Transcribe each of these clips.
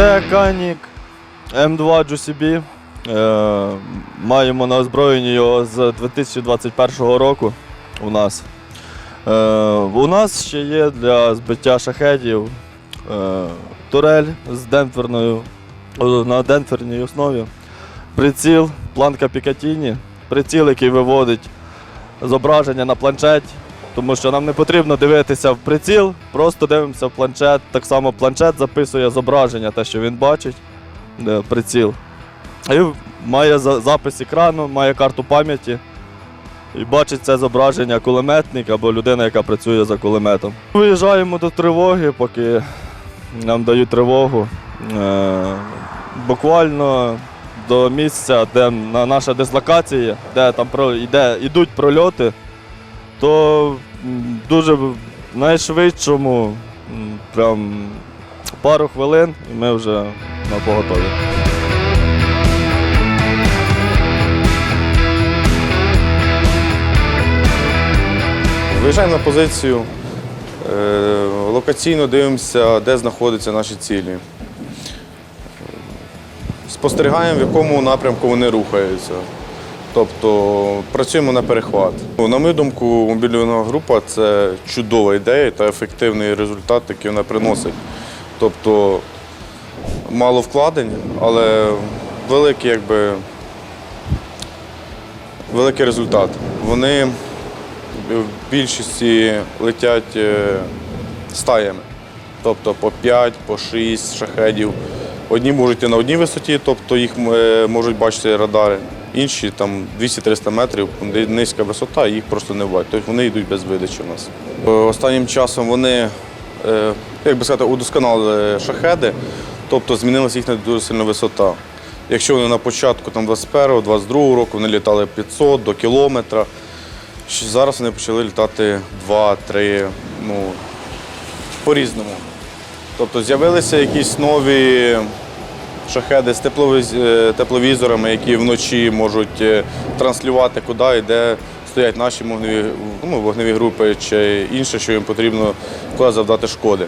Це Канік М2 GCB. Е, маємо на озброєнні його з 2021 року у нас. Е, у нас ще є для збиття шахедів е, турель з демпферною, на демпферній основі, приціл, планка Пікатіні, приціл, який виводить зображення на планшет, тому що нам не потрібно дивитися в приціл, просто дивимося в планшет. Так само планшет записує зображення, те, що він бачить, приціл. І має запис екрану, має карту пам'яті. І бачить це зображення кулеметник або людина, яка працює за кулеметом. Виїжджаємо до тривоги, поки нам дають тривогу. Е, буквально до місця, де наша дислокація, де там йде, йдуть прольоти, то дуже найшвидшому, прям пару хвилин, і ми вже на поготові. Виїжджаємо на позицію, е, локаційно дивимося, де знаходяться наші цілі. Спостерігаємо, в якому напрямку вони рухаються. Тобто працюємо на перехват. Ну, На мою думку, мобільна група це чудова ідея та ефективний результат, який вона приносить. Тобто мало вкладень, але великий, якби, великий результат. Вони в більшості летять е, стаями. Тобто по 5, по 6 шахедів. Одні можуть йти на одній висоті, тобто їх е, можуть бачити радари. Інші там 200-300 метрів, низька висота, їх просто не бачать. Тобто вони йдуть без видачі у нас. Е, Останнім часом вони, е, як би сказати, удосконалили шахеди, тобто змінилася їхня дуже сильна висота. Якщо вони на початку там 21-22 року вони літали 500 до кілометра, Зараз вони почали літати 2-3, ну, по-різному. Тобто з'явилися якісь нові шахеди з е, тепловізорами, які вночі можуть е, транслювати, куди і де стоять наші вогневі, ну, вогневі групи чи інше, що їм потрібно куди завдати шкоди.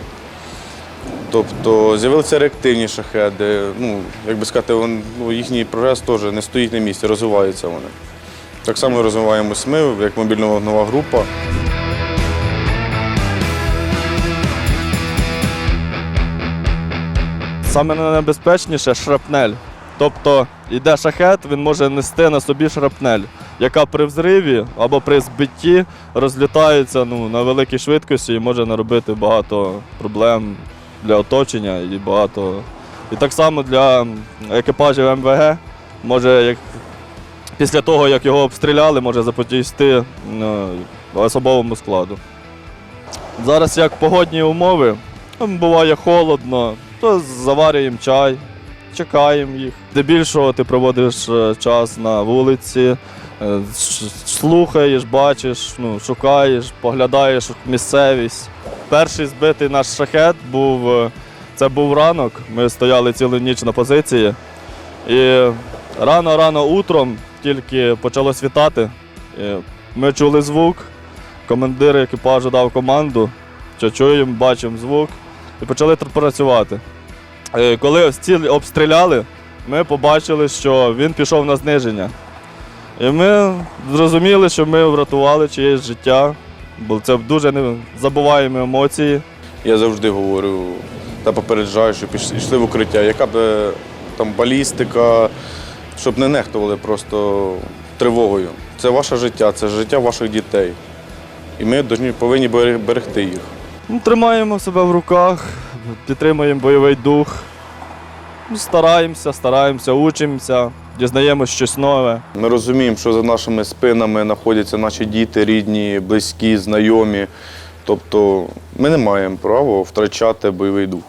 Тобто з'явилися реактивні шахеди. Ну, як би сказати, вон- ну, їхній прогрес теж не стоїть на місці, розвиваються вони. Так само розвиваємось ми, як мобільна вогнева група. Саме найнебезпечніше шрапнель. Тобто йде шахет, він може нести на собі шрапнель, яка при взриві або при збитті розлітається ну, на великій швидкості і може наробити багато проблем для оточення і багато. І так само для екіпажів МВГ може, як після того, як його обстріляли, може запотісти ну, особовому складу. Зараз як погодні умови, буває холодно, то заварюємо чай, чекаємо їх. Здебільшого ти проводиш е, час на вулиці, е, слухаєш, бачиш, ну, шукаєш, поглядаєш місцевість. Перший збитий наш шахет був, е, це був ранок. Ми стояли цілу ніч на позиції. І рано-рано утром тільки почало світати. І Ми чули звук, командир екіпажу дав команду, чуємо, бачимо звук і почали працювати. Е, Коли ось обстріляли, ми побачили, що він пішов на зниження. І ми зрозуміли, що ми врятували чиєсь життя, бо це дуже незабуваємі емоції. Я завжди говорю та попереджаю, щоб піш- йшли в укриття. Яка б е, там балістика, щоб не нехтували просто тривогою. Це ваше життя, це життя ваших дітей. І ми повинні берегти їх. Ну, Тримаємо себе в руках, підтримуємо бойовий дух. Ну, Стараємося, стараємося, учимося, дізнаємося щось нове. Ми розуміємо, що за нашими спинами знаходяться наші діти, рідні, близькі, знайомі. Тобто ми не маємо права втрачати бойовий дух.